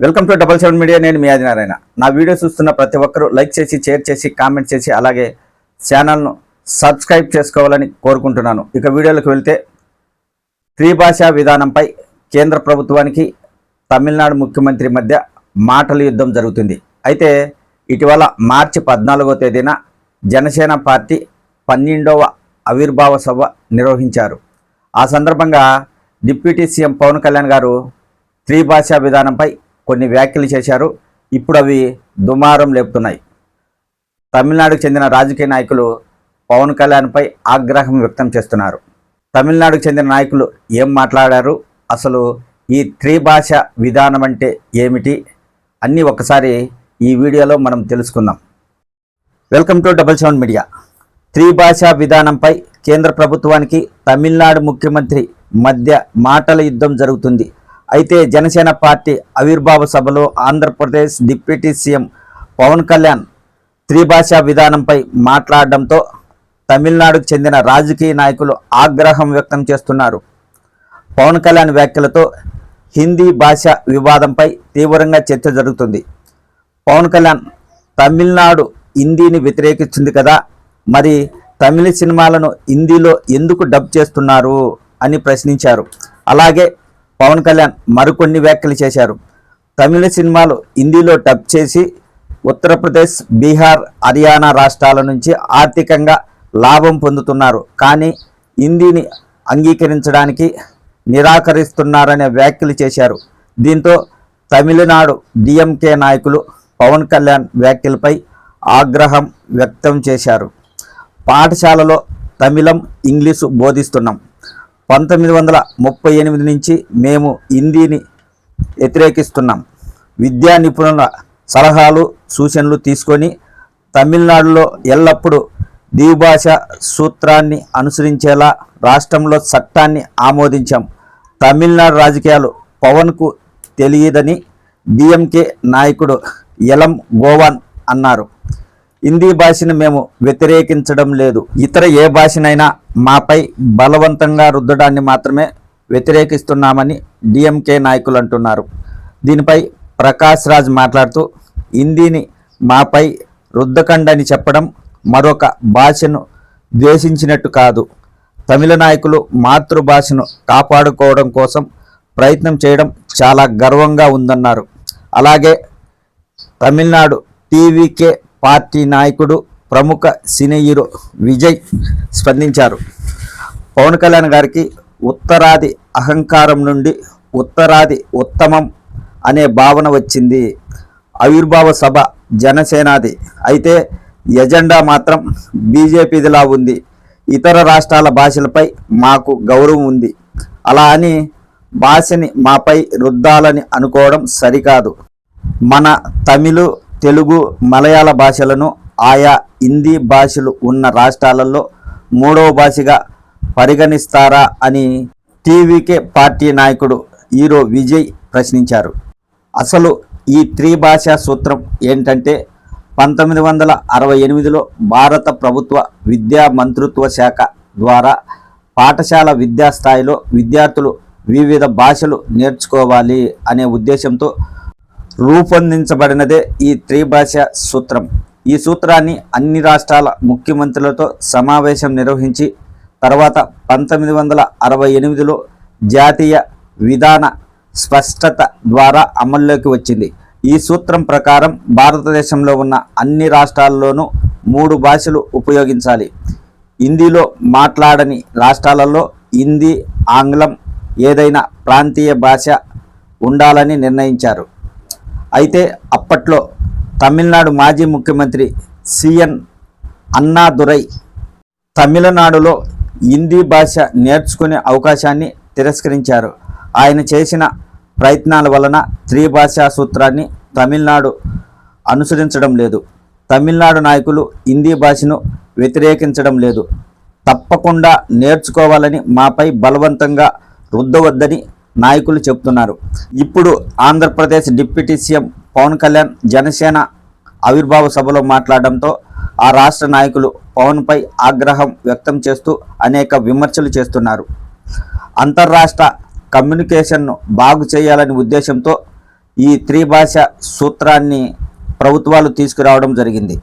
Welcome to double seven media నేను మీ ఆదినారాయణ. నా వీడియో చూస్తున్న ప్రతి ఒక్కరూ లైక్ చేసి షేర్ చేసి కామెంట్ చేసి అలాగే ఛానల్ను సబ్స్క్రైబ్ చేసుకోవాలని కోరుకుంటున్నాను. ఇక వీడియోలోకి వెళ్తే త్రిభాషా విధానంపై కేంద్ర ప్రభుత్వానికి తమిళనాడు ముఖ్యమంత్రి మధ్య మాటల యుద్ధం జరుగుతుంది. అయితే ఇటీవల మార్చి పద్నాలుగో తేదీన జనసేన పార్టీ పన్నెండవ ఆవిర్భావ సభ నిర్వహించారు. ఆ సందర్భంగా డిప్యూటీ సీఎం పవన్ కళ్యాణ్ గారు త్రిభాషా విధానంపై కొన్ని వ్యాఖ్యలు చేశారు. ఇప్పుడు అవి దుమారం లేపుతున్నాయి. తమిళనాడుకు చెందిన రాజకీయ నాయకులు పవన్ కళ్యాణ్పై ఆగ్రహం వ్యక్తం చేస్తున్నారు. తమిళనాడుకు చెందిన నాయకులు ఏం మాట్లాడారు? అసలు ఈ త్రిభాష విధానం అంటే ఏమిటి? అన్నీ ఒకసారి ఈ వీడియోలో మనం తెలుసుకుందాం. Welcome to double seven media. త్రిభాషా విధానంపై కేంద్ర ప్రభుత్వానికి తమిళనాడు ముఖ్యమంత్రి మధ్య మాటల యుద్ధం జరుగుతుంది. అయితే జనసేన పార్టీ ఆవిర్భావ సభలో ఆంధ్రప్రదేశ్ డిప్యూటీ సీఎం పవన్ కళ్యాణ్ త్రిభాషా విధానంపై మాట్లాడడంతో తమిళనాడుకు చెందిన రాజకీయ నాయకులు ఆగ్రహం వ్యక్తం చేస్తున్నారు. పవన్ కళ్యాణ్ వ్యాఖ్యలతో హిందీ భాష వివాదంపై తీవ్రంగా చర్చ జరుగుతుంది. పవన్ కళ్యాణ్ తమిళనాడు హిందీని వ్యతిరేకిస్తుంది కదా మరి తమిళ సినిమాలను హిందీలో ఎందుకు డబ్ చేస్తున్నారు అని ప్రశ్నించారు. అలాగే పవన్ కళ్యాణ్ మరికొన్ని వ్యాఖ్యలు చేశారు. తమిళ సినిమాలు హిందీలో టప్ చేసి ఉత్తరప్రదేశ్ బీహార్ హర్యానా రాష్ట్రాల నుంచి ఆర్థికంగా లాభం పొందుతున్నారు. కానీ హిందీని అంగీకరించడానికి నిరాకరిస్తున్నారనే వ్యాఖ్యలు చేశారు. దీంతో తమిళనాడు డిఎంకే నాయకులు పవన్ కళ్యాణ్ వ్యాఖ్యలపై ఆగ్రహం వ్యక్తం చేశారు. పాఠశాలలో తమిళం ఇంగ్లీషు బోధిస్తున్నాం. పంతొమ్మిది వందల ముప్పై ఎనిమిది నుంచి మేము హిందీని వ్యతిరేకిస్తున్నాం. విద్యా నిపుణుల సలహాలు సూచనలు తీసుకొని తమిళనాడులో ఎల్లప్పుడూ ద్విభాష సూత్రాన్ని అనుసరించేలా రాష్ట్రంలో చట్టాన్ని ఆమోదించాం. తమిళనాడు రాజకీయాలు పవన్కు తెలియదని డిఎంకే నాయకుడు ఎలం గోవాన్ అన్నారు. హిందీ భాషను మేము వ్యతిరేకించడం లేదు. ఇతర ఏ భాషనైనా మాపై బలవంతంగా రుద్దడాన్ని మాత్రమే వ్యతిరేకిస్తున్నామని డిఎంకే నాయకులు అంటున్నారు. దీనిపై ప్రకాష్ రాజ్ మాట్లాడుతూ హిందీని మాపై రుద్దకండని చెప్పడం మరొక భాషను ద్వేషించినట్టు కాదు. తమిళ నాయకులు మాతృభాషను కాపాడుకోవడం కోసం ప్రయత్నం చేయడం చాలా గర్వంగా ఉందన్నారు. అలాగే తమిళనాడు టీవీకే పార్టీ నాయకుడు ప్రముఖ సినీ హీరో విజయ్ స్పందించారు. పవన్ కళ్యాణ్ గారికి ఉత్తరాది అహంకారం నుండి ఉత్తరాది ఉత్తమం అనే భావన వచ్చింది. ఆవిర్భావ సభ జనసేనాది. అయితే ఎజెండా మాత్రం బీజేపీదిలా ఉంది. ఇతర రాష్ట్రాల భాషలపై మాకు గౌరవం ఉంది. అలా అని భాషని మాపై రుద్దాలని అనుకోవడం సరికాదు. మన తమిళ తెలుగు మలయాళ భాషలను ఆయా హిందీ భాషలు ఉన్న రాష్ట్రాలలో మూడవ భాషగా పరిగణిస్తారా అని టీవీకే పార్టీ నాయకుడు హీరో విజయ్ ప్రశ్నించారు. అసలు ఈ త్రిభాషా సూత్రం ఏంటంటే పంతొమ్మిది వందల అరవై ఎనిమిదిలో భారత ప్రభుత్వ విద్యా మంత్రిత్వ శాఖ ద్వారా పాఠశాల విద్యా స్థాయిలో విద్యార్థులు వివిధ భాషలు నేర్చుకోవాలి అనే ఉద్దేశంతో రూపొందించబడినదే ఈ త్రిభాష సూత్రం. ఈ సూత్రాన్ని అన్ని రాష్ట్రాల ముఖ్యమంత్రులతో సమావేశం నిర్వహించి తర్వాత పంతొమ్మిది వందల అరవై ఎనిమిదిలో జాతీయ విధాన స్పష్టత ద్వారా అమల్లోకి వచ్చింది. ఈ సూత్రం ప్రకారం భారతదేశంలో ఉన్న అన్ని రాష్ట్రాల్లోనూ మూడు భాషలు ఉపయోగించాలి. హిందీలో మాట్లాడని రాష్ట్రాలలో హిందీ ఆంగ్లం ఏదైనా ప్రాంతీయ భాష ఉండాలని నిర్ణయించారు. అయితే అప్పట్లో తమిళనాడు మాజీ ముఖ్యమంత్రి సిఎన్ అన్నాదురై తమిళనాడులో హిందీ భాష నేర్చుకునే అవకాశాన్ని తిరస్కరించారు. ఆయన చేసిన ప్రయత్నాల వలన త్రిభాషా సూత్రాన్ని తమిళనాడు అనుసరించడం లేదు. తమిళనాడు నాయకులు హిందీ భాషను వ్యతిరేకించడం లేదు. తప్పకుండా నేర్చుకోవాలని మాపై బలవంతంగా రుద్దవద్దని నాయకులు చెబుతున్నారు ఇప్పుడు ఆంధ్రప్రదేశ్ డిప్యూటీ సీఎం పవన్ కళ్యాణ్ జనసేన ఆవిర్భావ సభలో మాట్లాడడంతో ఆ రాష్ట్ర నాయకులు పవన్పై ఆగ్రహం వ్యక్తం చేస్తూ అనేక విమర్శలు చేస్తున్నారు. అంతర్రాష్ట్ర కమ్యూనికేషన్ను బాగు చేయాలని ఉద్దేశంతో ఈ త్రిభాష సూత్రాన్ని ప్రభుత్వాలు తీసుకురావడం జరిగింది.